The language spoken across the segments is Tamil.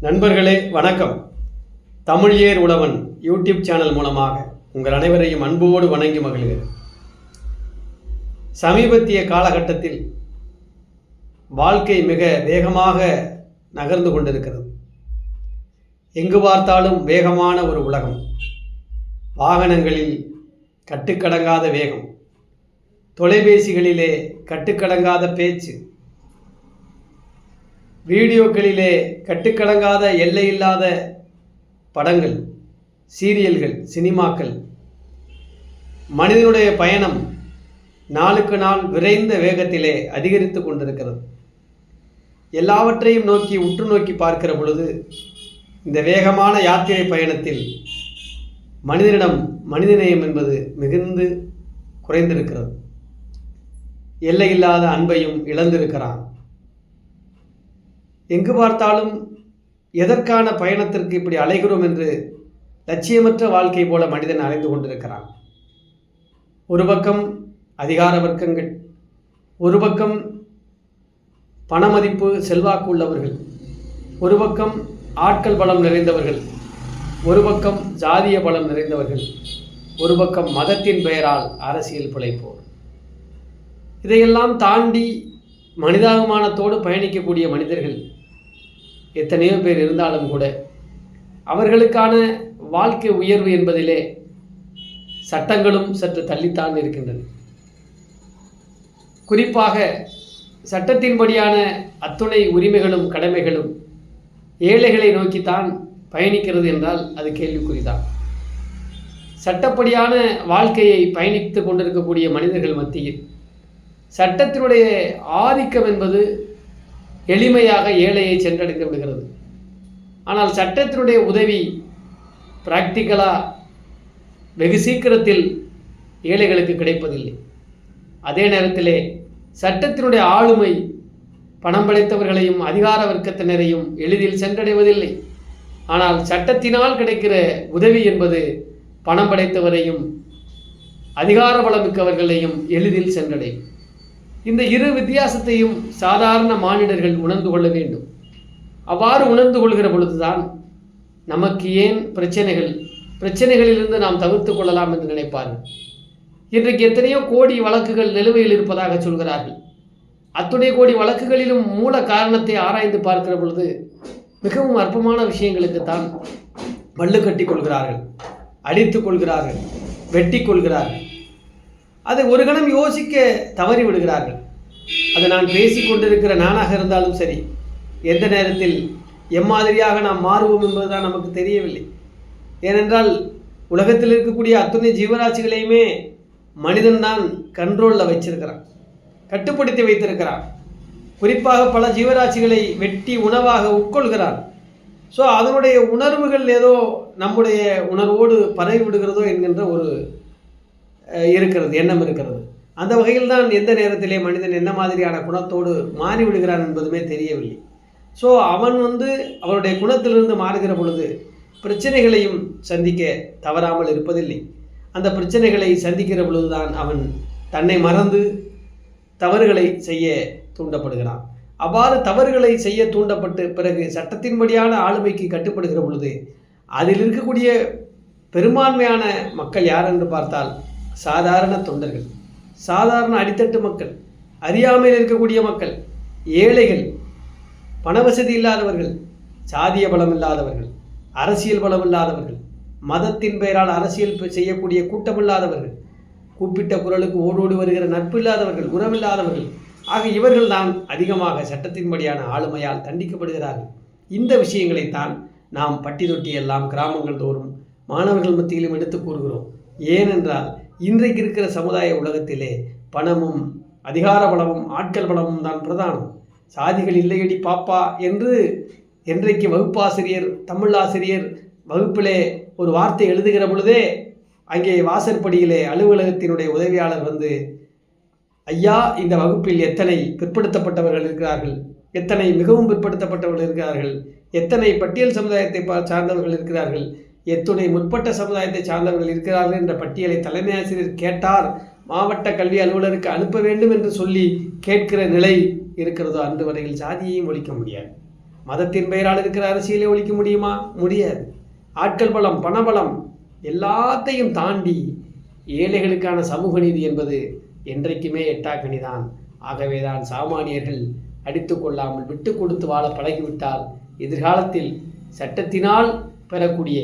நண்பர்களே வணக்கம். தமிழ் ஏர் உழவன் யூடியூப் சேனல் மூலமாக உங்கள் அனைவரையும் அன்போடு வணங்கி மகிழ்கிறேன். சமீபத்திய காலகட்டத்தில் வாழ்க்கை மிக வேகமாக நகர்ந்து கொண்டிருக்கிறது. எங்கு பார்த்தாலும் வேகமான ஒரு உலகம். வாகனங்களில் கட்டுக்கடங்காத வேகம். தொலைபேசிகளிலே கட்டுக்கடங்காத பேச்சு. வீடியோக்களிலே கட்டுக்கடங்காத எல்லையில்லாத படங்கள் சீரியல்கள் சினிமாக்கள் மனிதனுடைய பயணம் நாளுக்கு நாள் விரைந்த வேகத்திலே அதிகரித்து கொண்டிருக்கிறது. எல்லாவற்றையும் நோக்கி உற்று நோக்கி பார்க்கிற பொழுது இந்த வேகமான யாத்திரை பயணத்தில் மனிதனிடம் மனிதநேயம் என்பது மிகுந்து குறைந்திருக்கிறது. எல்லையில்லாத அன்பையும் இழந்திருக்கிறான். எங்கு பார்த்தாலும் எதற்கான பயணத்திற்கு இப்படி அலைகிறோம் என்று லட்சியமற்ற வாழ்க்கை போல மனிதன் அலைந்து கொண்டிருக்கிறான். ஒரு பக்கம் அதிகார வர்க்கங்கள் ஒரு பக்கம் பணமதிப்பு செல்வாக்கு உள்ளவர்கள் ஒரு பக்கம் ஆட்கள் பலம் நிறைந்தவர்கள் ஒரு பக்கம் ஜாதிய பலம் நிறைந்தவர்கள் ஒரு பக்கம் மதத்தின் பெயரால் அரசியல் பிழைப்போர். இதையெல்லாம் தாண்டி மனிதாபிமானத்தோடு பயணிக்கக்கூடிய மனிதர்கள் எத்தனையோ பேர் இருந்தாலும் கூட அவர்களுக்கான வாழ்க்கை உயர்வு என்பதிலே சட்டங்களும் சற்று தள்ளித்தான் இருக்கின்றது குறிப்பாக சட்டத்தின்படியான அத்துணை உரிமைகளும் கடமைகளும் ஏழைகளை நோக்கித்தான் பயணிக்கிறது என்றால் அது கேள்விக்குறிதான். சட்டப்படியான வாழ்க்கையை பயணித்து கொண்டிருக்கக்கூடிய மனிதர்கள் மத்தியில் சட்டத்தினுடைய ஆதிக்கம் என்பது எளிமையாக ஏழையை சென்றடைந்து விடுகிறது. ஆனால் சட்டத்தினுடைய உதவி பிராக்டிக்கலாக வெகு சீக்கிரத்தில் ஏழைகளுக்கு கிடைப்பதில்லை. அதே நேரத்திலே சட்டத்தினுடைய ஆளுமை பணம் படைத்தவர்களையும் அதிகார வர்க்கத்தினரையும் எளிதில் சென்றடைவதில்லை. ஆனால் சட்டத்தினால் கிடைக்கிற உதவி என்பது பணம் படைத்தவரையும் அதிகார வளமிக்கவர்களையும் எளிதில் சென்றடையும். இந்த இரு வித்தியாசத்தையும் சாதாரண மானிடர்கள் உணர்ந்து கொள்ள வேண்டும். அவ்வாறு உணர்ந்து கொள்கிற பொழுதுதான் நமக்கு ஏன் பிரச்சனைகள் பிரச்சனைகளிலிருந்து நாம் தவிர்த்து கொள்ளலாம் என்று நினைப்பார்கள். இன்றைக்கு எத்தனையோ கோடி வழக்குகள் நிலுவையில் இருப்பதாக சொல்கிறார்கள். அத்துணை கோடி வழக்குகளிலும் மூல காரணத்தை ஆராய்ந்து பார்க்கிற பொழுது மிகவும் அற்பமான விஷயங்களுக்குத்தான் மல்லு கட்டி கொள்கிறார்கள் அடித்து கொள்கிறார்கள் வெட்டி கொள்கிறார்கள். அதை ஒரு கணம் யோசிக்க தவறி விடுகிறார்கள் அது நான் பேசி கொண்டிருக்கிற நானாக இருந்தாலும் சரி எந்த நேரத்தில் எம்மாதிரியாக நாம் மாறுவோம் என்பதுதான் நமக்கு தெரியவில்லை. ஏனென்றால் உலகத்தில் இருக்கக்கூடிய அத்துணை ஜீவராசிகளையுமே மனிதன்தான் கண்ட்ரோலில் வச்சிருக்கிறான் கட்டுப்படுத்தி வைத்திருக்கிறான். குறிப்பாக பல ஜீவராசிகளை வெட்டி உணவாக உட்கொள்கிறான். ஸோ அதனுடைய உணர்வுகள் ஏதோ நம்முடைய உணர்வோடு பரவி விடுகிறதோ என்கின்ற ஒரு இருக்கிறது எண்ணம் இருக்கிறது. அந்த வகையில் தான் எந்த நேரத்திலே மனிதன் என்ன மாதிரியான குணத்தோடு மாறிவிடுகிறான் என்பதுமே தெரியவில்லை. ஸோ அவன் வந்து அவனுடைய குணத்திலிருந்து மாறுகிற பொழுது பிரச்சனைகளையும் சந்திக்க தவறாமல் இருப்பதில்லை. அந்த பிரச்சனைகளை சந்திக்கிற பொழுதுதான் அவன் தன்னை மறந்து தவறுகளை செய்ய தூண்டப்படுகிறான். அவ்வாறு தவறுகளை செய்ய தூண்டப்பட்டு பிறகு சட்டத்தின்படியான ஆளுமைக்கு கட்டுப்படுகிற பொழுது அதில் இருக்கக்கூடிய பெரும்பான்மையான மக்கள் யார் என்று பார்த்தால் சாதாரண தொண்டர்கள். சாதாரண அடித்தட்டு மக்கள் அறியாமையில் இருக்கக்கூடிய மக்கள் ஏழைகள் பணவசதி இல்லாதவர்கள் சாதிய பலம் இல்லாதவர்கள் அரசியல் பலம் இல்லாதவர்கள் மதத்தின் பெயரால் அரசியல் செய்யக்கூடிய கூட்டமில்லாதவர்கள் கூப்பிட்ட குரலுக்கு ஓடோடி வருகிற நட்பு இல்லாதவர்கள் உறவில்லாதவர்கள் ஆக இவர்கள் தான் அதிகமாக சட்டத்தின்படியான ஆளுமையால் தண்டிக்கப்படுகிறார்கள். இந்த விஷயங்களைத்தான் நாம் பட்டி தொட்டி எல்லாம் கிராமங்கள் தோறும் மாணவர்கள் மத்தியிலும் எடுத்து கூறுகிறோம். ஏனென்றால் இன்றைக்கு இருக்கிற சமுதாய உலகத்திலே பணமும் அதிகார பலமும் ஆட்கள் பலமும் தான் பிரதானம். சாதிகள் இல்லையடி பாப்பா என்று என்றைக்கு வகுப்பாசிரியர் தமிழாசிரியர் வகுப்பிலே ஒரு வார்த்தை எழுதுகிற பொழுதே அங்கே வாசற்படியிலே அலுவலகத்தினுடைய உதவியாளர் வந்து ஐயா இந்த வகுப்பில் எத்தனை பிற்படுத்தப்பட்டவர்கள் இருக்கிறார்கள்? எத்தனை மிகவும் பிற்படுத்தப்பட்டவர்கள் இருக்கிறார்கள்? எத்தனை பட்டியல் சமுதாயத்தை சார்ந்தவர்கள் இருக்கிறார்கள்? எத்துணை முற்பட்ட சமுதாயத்தை சார்ந்தவர்கள் இருக்கிறார்கள் என்ற பட்டியலை தலைமை ஆசிரியர் கேட்டார். மாவட்ட கல்வி அலுவலருக்கு அனுப்ப வேண்டும் என்று சொல்லி கேட்கிற நிலை இருக்கிறதோ அன்று வரையில் சாதியையும் ஒழிக்க முடியாது. மதத்தின் பெயரால் இருக்கிற அரசியலை ஒழிக்க முடியுமா? முடியாது. ஆட்கள் பலம் பணபலம் எல்லாத்தையும் தாண்டி ஏழைகளுக்கான சமூக நீதி என்பது என்றைக்குமே எட்டாக்கணிதான் ஆகவேதான் சாமானியர்கள் அடித்து கொள்ளாமல் விட்டு கொடுத்து வாழ பழகிவிட்டால் எதிர்காலத்தில் சட்டத்தினால் பெறக்கூடிய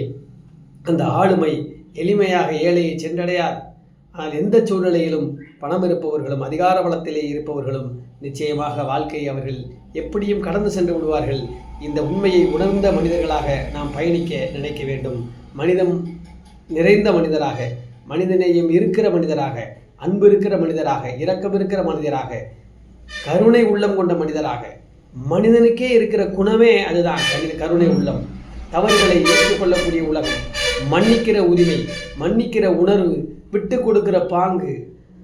அந்த ஆளுமை எளிமையாக ஏழையை சென்றடையார் ஆனால் எந்த சூழ்நிலையிலும் பணம் இருப்பவர்களும் அதிகார வளத்திலே இருப்பவர்களும் நிச்சயமாக வாழ்க்கையை அவர்கள் எப்படியும் கடந்து சென்று விடுவார்கள். இந்த உண்மையை உணர்ந்த மனிதர்களாக நாம் பயணிக்க நினைக்க வேண்டும். மனிதம் நிறைந்த மனிதராக மனிதநேயம் இருக்கிற மனிதராக அன்பு இருக்கிற மனிதராக இரக்கம் இருக்கிற மனிதராக கருணை உள்ளம் கொண்ட மனிதராக மனிதனுக்கே இருக்கிற குணமே அதுதான். கருணை உள்ளம். தவறுகளை ஏற்றுக்கொள்ளக்கூடிய உலகம். மன்னிக்கிற உரிமை மன்னிக்கிற உணர்வு விட்டு கொடுக்கிற பாங்கு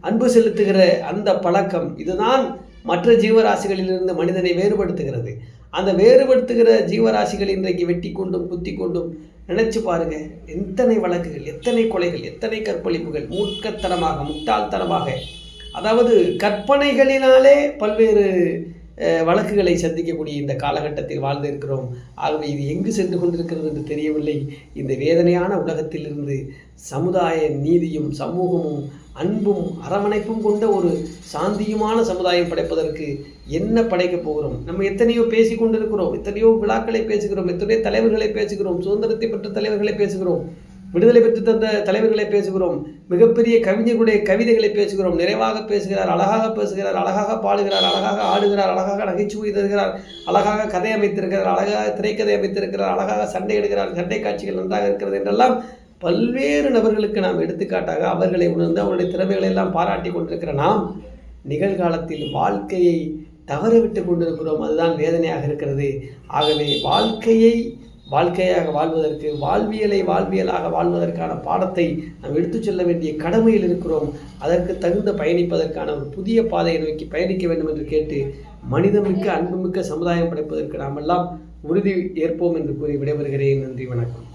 அன்பு செலுத்துகிற அந்த பழக்கம் இதுதான் மற்ற ஜீவராசிகளிலிருந்து மனிதனை வேறுபடுத்துகிறது. அந்த வேறுபடுத்துகிற ஜீவராசிகள் இன்றைக்கு வெட்டி கொண்டும் குத்தி கொண்டும் நினைச்சு பாருங்க. எத்தனை வழக்குகள் எத்தனை கொலைகள் எத்தனை கற்பழிப்புகள் மூர்க்கத்தனமாக முட்டாள்தனமாக. அதாவது கற்பனைகளினாலே பல்வேறு வழக்குகளை சந்திக்கக்கூடிய இந்த காலகட்டத்தில் வாழ்ந்து இருக்கிறோம் ஆகவே இது எங்கு சென்று கொண்டிருக்கிறது என்று தெரியவில்லை. இந்த வேதனையான உலகத்திலிருந்து சமுதாய நீதியும் சமூகமும் அன்பும் அரவணைப்பும் கொண்ட ஒரு சாந்தியுமான சமுதாயம் படைப்பதற்கு என்ன படைக்கப் போகிறோம்? நம்ம எத்தனையோ பேசி கொண்டிருக்கிறோம். எத்தனையோ விழாக்களை பேசுகிறோம். எத்தனையோ தலைவர்களை பேசுகிறோம். சுதந்திரத்தை பெற்ற தலைவர்களை பேசுகிறோம். விடுதலை பெற்று தந்த தலைவர்களை பேசுகிறோம். மிகப்பெரிய கவிஞர்களுடைய கவிதைகளை பேசுகிறோம். நிறைவாக பேசுகிறார் அழகாக பேசுகிறார் அழகாக பாடுகிறார் அழகாக ஆடுகிறார் அழகாக நகைச்சுவை தருகிறார் அழகாக கதை அமைத்திருக்கிறார் அழகாக திரைக்கதை அமைத்திருக்கிறார் அழகாக சண்டை எடுக்கிறார் சண்டை காட்சிகள் நன்றாக இருக்கிறது என்றெல்லாம் பல்வேறு நபர்களுக்கு நாம் எடுத்துக்காட்டாக அவர்களை உணர்ந்து அவருடைய திறமைகளை எல்லாம் பாராட்டி கொண்டிருக்கிற நாம் நிகழ்காலத்தில் வாழ்க்கையை தவறவிட்டு கொண்டிருக்கிறோம். அதுதான் வேதனையாக இருக்கிறது. ஆகவே வாழ்க்கையை வாழ்க்கையாக வாழ்வதற்கு வாழ்வியலை வாழ்வியலாக வாழ்வதற்கான பாடத்தை நாம் எடுத்துச் செல்ல வேண்டிய கடமையில் இருக்கிறோம். அதற்கு தகுந்த பயணிப்பதற்கான ஒரு புதிய பாதையை நோக்கி பயணிக்க வேண்டும் என்று கேட்டு மனிதமிக்க அன்புமிக்க சமுதாயம் படைப்பதற்கு நாம் எல்லாம் உறுதி ஏற்போம் என்று கூறி விடைபெறுகிறேன். நன்றி வணக்கம்.